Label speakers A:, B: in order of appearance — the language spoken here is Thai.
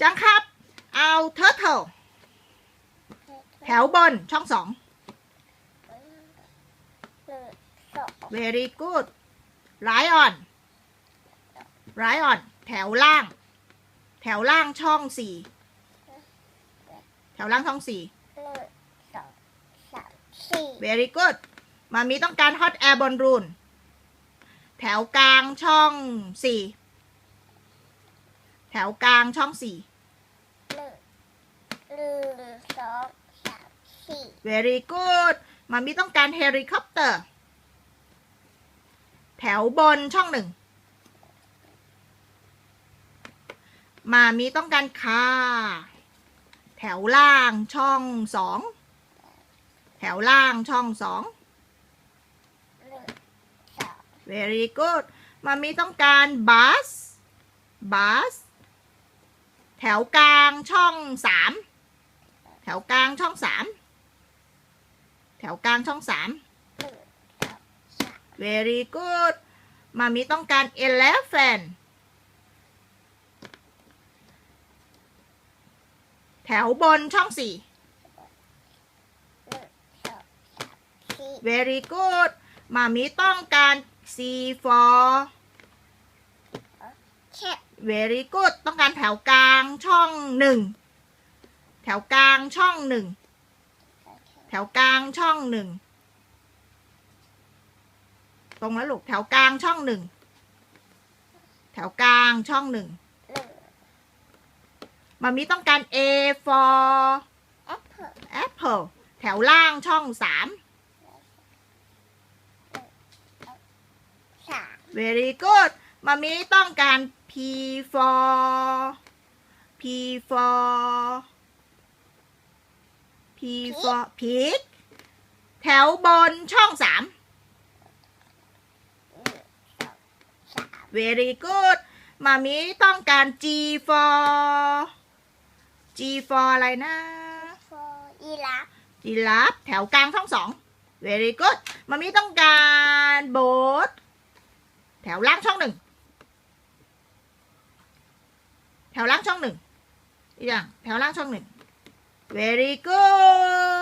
A: จังครับ เอา turtle แถวบนช่องสอง very good lion lion แถวล่าง แถวล่างช่องสี่แถวล่างช่องสี่
B: หนึ่งสองสามสี่
A: very good มามีต้องการ hot air balloon แถวกลางช่องสี่ แถวกลางช่องสี่
B: หนึ่งหนึ่งสองสามสี่
A: very good มามีต้องการ helicopter แถวบนช่องหนึ่ง มามีต้องการคาแถวล่างช่องสอง แถวล่างช่องสอง
B: หนึ่งสอง
A: very good มามีต้องการบัส บัสแถวกลางช่องสามแถวกลางช่องสามแถวกลางช่องสาม very good มามีต้องการ elephant แถวบนช่อง
B: สี่
A: very good มามีต้องการ c for
B: เช็ด
A: very good ต้องการแถวกลางช่องหนึ่งแถวกลางช่องหนึ่งแถวกลางช่องหนึ่งตรงแล้วลูกแถวกลางช่องหนึ่งแถวกลางช่องหนึ่ง
B: หนึ่ง
A: มามีต้องการ A for
B: แอปเปิล
A: apple แถวล่างช่องสาม
B: สาม
A: very good มามีต้องการ P for P for P for pig แถวบนช่องสาม
B: หนึ่งสองสาม
A: very good มามีต้องการ G for G for อะไรนะ
B: โฟยีราฟ
A: จีราฟแถวกลางช่องสอง very good มามีต้องการโบ๊ทแถวล่างช่องหนึ่ง แถวล่างช่องหนึ่งอีกอย่างแถวล่างช่องหนึ่ง very good